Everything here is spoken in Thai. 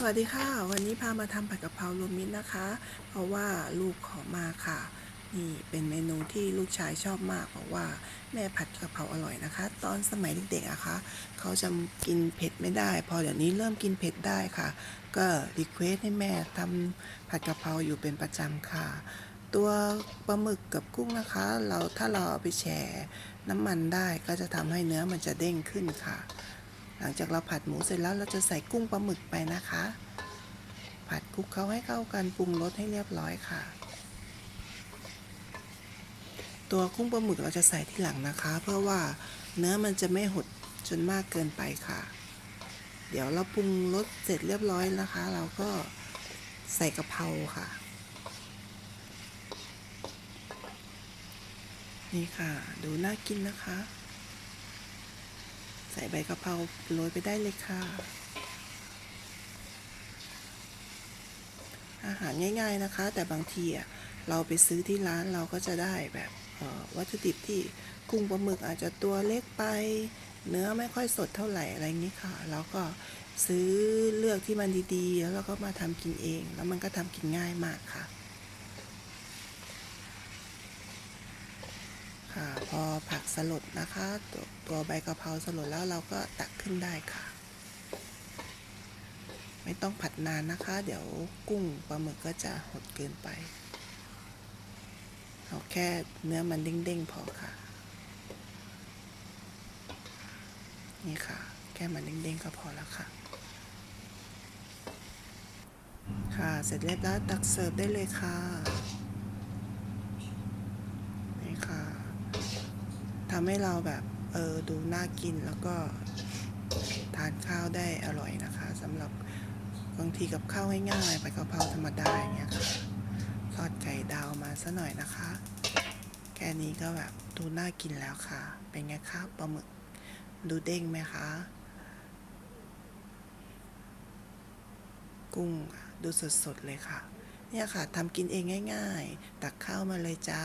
สวัสดีค่ะ วันนี้พามาทำผัดกะเพรารวมมิตรนะคะ เพราะว่าลูกขอมาค่ะ นี่เป็นเมนูที่ลูกชายชอบมาก เพราะว่าแม่ผัดกะเพราอร่อยนะคะ ตอนสมัยเด็กๆอะคะเขาจะกินเผ็ดไม่ได้ พอเดี๋ยวนี้เริ่มกินเผ็ดได้ค่ะ ก็รีเควสให้แม่ทำผัดกะเพราอยู่เป็นประจำค่ะ ตัวปลาหมึกกับกุ้งนะคะ เราถ้าเราเอาไปแช่น้ำมันได้ก็จะทำให้เนื้อมันจะเด้งขึ้นค่ะ หลังจากเราผัดหมูเสร็จแล้วเราจะใส่กุ้งปลาหมึกไปนะคะ ผัดคลุกเคล้าให้เข้ากันปรุงรสให้เรียบร้อยค่ะ ตัวกุ้งปลาหมึกเราจะใส่ที่หลังนะคะ เพื่อว่าเนื้อมันจะไม่หดจนมากเกินไปค่ะ เดี๋ยวเราปรุงรสเสร็จเรียบร้อยนะคะ เราก็ใส่กะเพราค่ะ นี่ค่ะ ดูน่ากินนะคะ ส่ใบกะเพราโรยไปได้เลยค่ะ อาหารง่าย ๆนะคะ แต่บางทีอะเราไปซื้อที่ร้านเราก็จะได้แบบวัตถุดิบที่กุ้งปลาหมึกอาจจะตัวเล็กไป เนื้อไม่ค่อยสดเท่าไหร่อะไรอย่างนี้ค่ะ แล้วก็ซื้อเลือกที่มันดีๆ แล้วเราก็มาทำกินเอง แล้วมันก็ทำกินง่ายมากค่ะ ค่ะ พอผักสลดนะคะ ตัวตัวใบกะเพราสลดแล้วเราก็ตักขึ้นได้ค่ะ ไม่ต้องผัดนานนะคะ เดี๋ยวกุ้งปลาหมึกก็จะหดเกินไปเอาแค่เนื้อมันเด้งๆพอค่ะ นี่ค่ะ แค่มันเด้งๆก็พอแล้วค่ะ ค่ะ เสร็จเรียบร้อยตักเสิร์ฟได้เลยค่ะ นี่ค่ะทำให้เราแบบเออดูน่ากินแล้วก็ทานข้าวได้อร่อยนะคะสำหรับบางทีกับข้าวง่ายๆไปกะเพราธรรมดาอย่างเงี้ยค่ะทอดไก่ดาวมาซะหน่อยนะคะ แค่นี้ก็แบบดูน่ากินแล้วค่ะ เป็นไงคะปลาหมึกดูเด้งไหมคะกุ้งดูสดๆเลยค่ะ เนี่ยค่ะทำกินเองง่าย ๆ ตักข้าวมาเลยจ้า